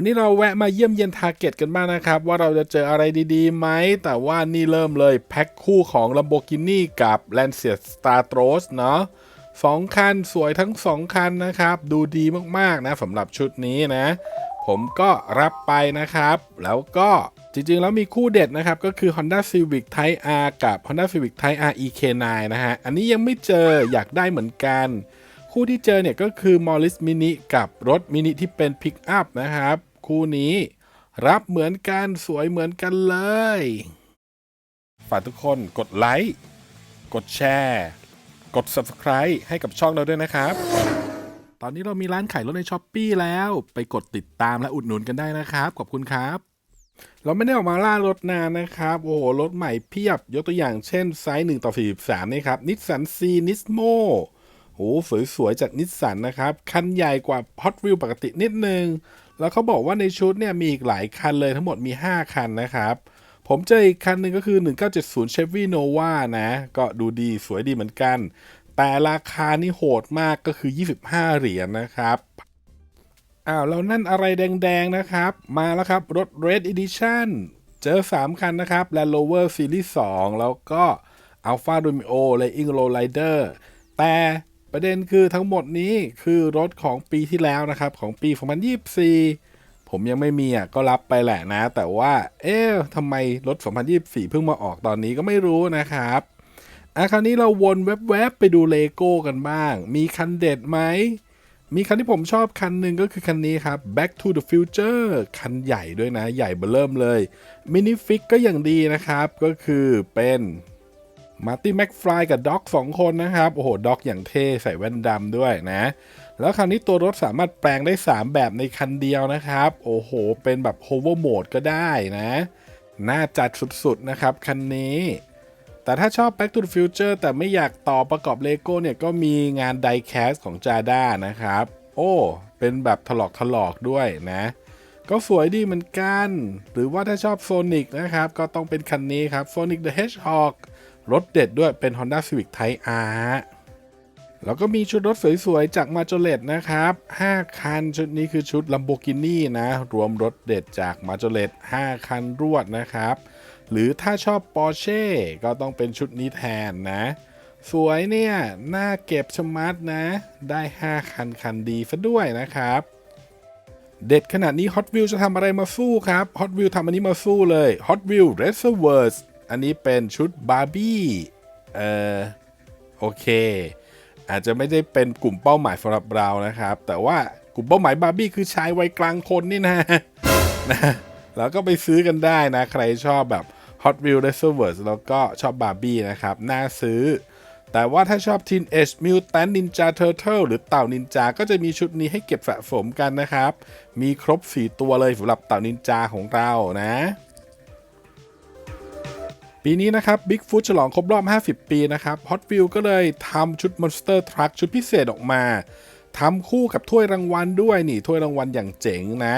วันนี้เราแวะมาเยี่ยมเยียนทาร์เก็ตกันบ้างนะครับ ว่าเราจะเจออะไรดีๆไหม แต่ว่านี่เริ่มเลยแพ็คคู่ของ Lamborghini กับ Lancia Startros เนาะสองคันสวยทั้งสองคันนะครับ ดูดีมากๆนะสำหรับชุดนี้นะ ผมก็รับไปนะครับ แล้วก็จริงๆ แล้วมีคู่เด็ดนะครับ ก็คือ Honda Civic Type R กับ Honda Civic Type R EK9 นะฮะ อันนี้ยังไม่เจออยากได้เหมือนกัน คู่ที่เจอเนี่ยก็คือ Morris Mini กับรถมินิที่เป็นพิกอัพนะครับ คู่นี้ รับเหมือนกันสวยเหมือนกันเลย ฝากทุกคนกดไลค์กดแชร์ กด Subscribe ให้กับช่องเราด้วยนะครับ ตอนนี้เรามีร้านขายรถในช้อปปีแล้ว ไปกดติดตามและอุดหนุนกันได้นะครับ ขอบคุณครับ เราไม่ได้ออกมาล่ารถนานนะครับ โอ้โห รถใหม่เพียบ ยกตัวอย่างเช่น ไซส์1ต่อ43 นี่ครับนิสสันซีนิสโมโอ้สวยๆ จากนิสสันนะครับ คันใหญ่กว่า Hot Wheel ปกตินิดนึง แล้วเขาบอกว่าในชุดเนี่ยมีอีกหลายคันเลยทั้งหมดมี 5 คันนะครับ ผมเจออีกคันหนึ่งก็คือ 1970 Chevy Nova นะ ก็ดูดีสวยดีเหมือนกัน แต่ราคานี่โหดมากก็คือ 25 เหรียญนะครับอ้าวแล้วนั่นอะไรแดง ๆ นะครับ มาแล้วครับ รถ Red Edition เจอ 3 คันนะครับ Land Rover Series 2 แล้วก็ Alfa Romeo Racing Low Rider แต่ ประเด็นคือทั้งหมดนี้คือรถของปีที่แล้วนะครับ ของปี 2024 ผมยังไม่มีอะก็รับไปแหละนะ แต่ว่า เอ๊ะทำไมรถ 2024 เพิ่งมาออกตอนนี้ก็ไม่รู้นะครับอะคราวนี้เราวนแวบๆไปดูเลโก้กันบ้าง มีคันเด็ดไหม มีคันที่ผมชอบคันหนึ่งก็คือคันนี้ครับ Back to the Future คันใหญ่ด้วยนะ ใหญ่เบอเริ่มเลยมินิฟิกก็อย่างดีนะครับ ก็คือเป็น มาร์ตี้แม็กฟลายกับด็อกสองคนนะครับ โอ้โห ด็อกอย่างเท่ใส่แว่นดำด้วยนะ แล้วคันนี้ตัวรถสามารถแปลงได้ 3 แบบในคันเดียวนะครับ โอ้โห เป็นแบบ hover mode ก็ได้นะ น่าจัดสุดๆ นะครับ คันนี้ แต่ถ้าชอบ Back to the Future แต่ไม่อยากต่อประกอบเลโก้เนี่ย ก็มีงาน Die Cast ของ Jada นะครับ โอ้ เป็นแบบถลอกถลอกด้วยนะ ก็สวยดีเหมือนกัน หรือว่าถ้าชอบ Sonic นะครับ ก็ต้องเป็นคันนี้ครับ Sonic the Hedgehog รถเด็ดด้วยเป็น Honda Civic Type R แล้วก็มีชุดรถสวยๆ จากมาจเลตนะครับ 5 คันชุดนี้คือชุด Lamborghini นะ รวมรถเด็ดจากมาจเลต5 คันรวดนะครับ หรือถ้าชอบ Porsche ก็ต้องเป็นชุดนี้แทนนะ สวยเนี่ย น่าเก็บชมัดนะ ได้ 5 คันคันดีซะด้วยนะครับเด็ดขนาดนี้ Hot Wheels จะทำอะไรมาสู้ครับ Hot Wheels ทำอันนี้มาสู้เลย Hot Wheels Reservoirs อันนี้เป็นชุดบาร์บี้ เอ่อโอเค อาจจะไม่ได้เป็นกลุ่มเป้าหมายสำหรับเรานะครับ แต่ว่ากลุ่มเป้าหมายบาร์บี้คือชายวัยกลางคนนี่นะนะแล้วก็ไปซื้อกันได้นะ ใครชอบแบบ Hot Wheels Reservoirs แล้วก็ชอบบาร์บี้นะครับ น่าซื้อ แต่ว่าถ้าชอบ Teenage Mutant Ninja Turtle หรือเต่านินจา ก็จะมีชุดนี้ให้เก็บสะสมกันนะครับ มีครบ 4 ตัวเลยสำหรับเต่านินจาของเรานะ ปีนี้นะครับ Bigfoot ฉลองครบรอบ 50 ปีนะครับ Hot w h e e l ก็เลยทำชุด Monster Truck ชุดพิเศษออกมาทำคู่กับถ้วยรางวัลด้วยนี่ถ้วยรางวัลอย่างเจ๋งนะ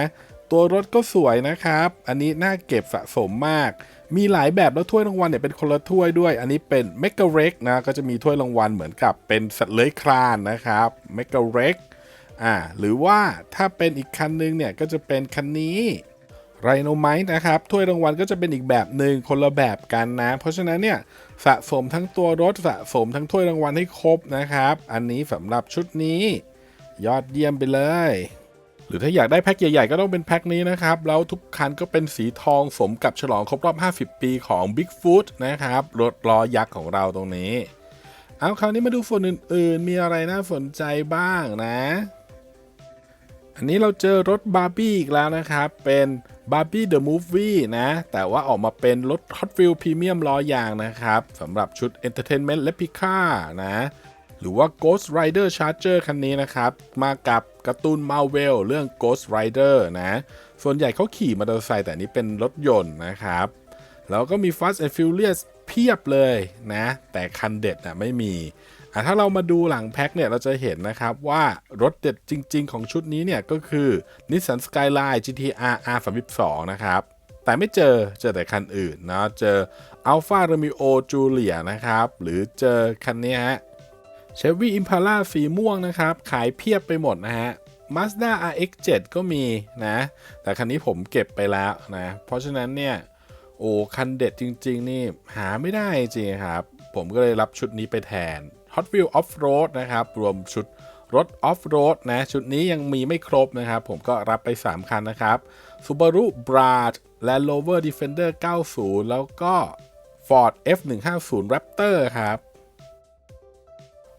ตัวรถก็สวยนะครับ อันนี้น่าเก็บสะสมมาก มีหลายแบบแล้วถ้วยรางวัลเนี่ยเป็นคนละถ้วยด้วย อันนี้เป็น m e g a r e x นะก็จะมีถ้วยรางวัลเหมือนกับเป็นสัตว์เลื้อยคลานนะครับ m e g a r e x อ่าหรือว่าถ้าเป็นอีกคันนึงเนี่ยก็จะเป็นคันนี้ ไรโนไมท์นะครับถ้วยรางวัลก็จะเป็นอีกแบบหนึ่งคนละแบบกันนะ เพราะฉะนั้นเนี่ยสะสมทั้งตัวรถสะสมทั้งถ้วยรางวัลให้ครบนะครับ อันนี้สำหรับชุดนี้ ยอดเยี่ยมไปเลย หรือถ้าอยากได้แพ็คใหญ่ๆ ก็ต้องเป็นแพ็คนี้นะครับ แล้วทุกคันก็เป็นสีทองสมกับฉลองครบรอบ 50 ปีของ Bigfoot นะครับรถล้อยักษ์ของเราตรงนี้ เอาคราวนี้มาดูส่วนอื่นๆ มีอะไรน่าสนใจบ้างนะ อันนี้เราเจอรถบาร์บี้อีกแล้วนะครับ เป็น Barbie the Movie นะ แต่ว่าออกมาเป็นรถ Hot Wheels Premium ล้อยางนะครับสำหรับชุด Entertainment Replica นะ หรือว่า Ghost Rider Charger คันนี้นะครับ มากับการ์ตูน Marvel เรื่อง Ghost Rider นะ ส่วนใหญ่เขาขี่มอเตอร์ไซค์แต่อันนี้เป็นรถยนต์นะครับ แล้วก็มี Fast and Furious เพียบเลยนะ แต่คันเด็ดนะไม่มี ถ้าเรามาดูหลังแพ็คเนี่ยเราจะเห็นนะครับว่ารถเด็ดจริง ๆ ของชุดนี้เนี่ยก็คือ Nissan Skyline GTR R32 นะครับแต่ไม่เจอเจอแต่คันอื่นนะเจอ Alfa Romeo Giulia นะครับหรือเจอคันนี้ฮะ Chevy Impala สีม่วงนะครับ ขายเพียบไปหมดนะฮะ Mazda RX-7 ก็มีนะ แต่คันนี้ผมเก็บไปแล้วนะ เพราะฉะนั้นเนี่ย โอ้ คันเด็ดจริง ๆ นี่ หาไม่ได้จริงครับ ผมก็เลยรับชุดนี้ไปแทน Hot Wheel Off Road นะครับ รวมชุดรถ Off Road นะชุดนี้ยังมีไม่ครบนะครับ ผมก็รับไป 3 คันนะครับ Subaru Brad Land Rover Defender 90 แล้วก็ Ford F150 Raptor ครับ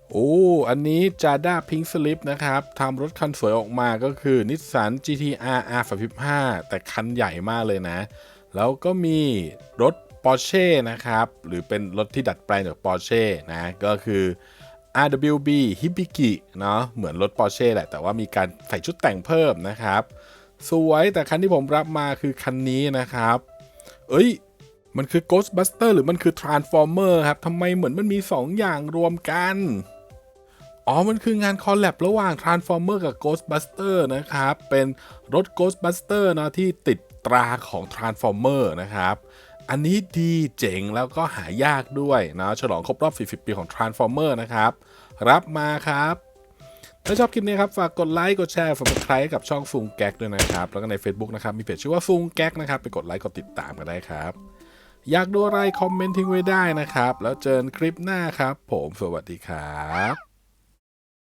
โอ้อันนี้ Jada Pink Slip นะครับทำรถคันสวยออกมาก็คือ Nissan GTR R35 แต่คันใหญ่มากเลยนะ แล้วก็มีรถ Porsche นะครับ หรือเป็นรถที่ดัดแปลงจาก Porsche นะ ก็คือ RWB Hibiki เนาะเหมือนรถ Porsche แหละ แต่ว่ามีการใส่ชุดแต่งเพิ่มนะครับ สวยแต่คันที่ผมรับมาคือคันนี้นะครับ เอ้ย มันคือ Ghostbuster หรือมันคือ Transformer ครับทำไมเหมือนมันมี 2 อย่างรวมกัน อ๋อ มันคืองานคอลแลบระหว่าง Transformer กับ Ghostbuster นะครับ เป็นรถ Ghostbuster นะที่ติดตราของ Transformer นะครับ อันนี้ดีเจ๋งแล้วก็หายากด้วยนะฉลองครบรอบ 40 ปีของ Transformer นะครับ รับมาครับ ถ้าชอบคลิปนี้ครับ ฝากกดไลค์กดแชร์ฝากกดไลค์กับช่องซุงแก๊กด้วยนะครับ แล้วก็ใน Facebook นะครับ มีเพจชื่อว่าซุงแก๊กนะครับ ไปกดไลค์กดติดตามกันได้ครับ อยากดูอะไรคอมเมนต์ทิ้งไว้ได้นะครับ แล้วเจอกันคลิปหน้าครับ ผมสวัสดีครับ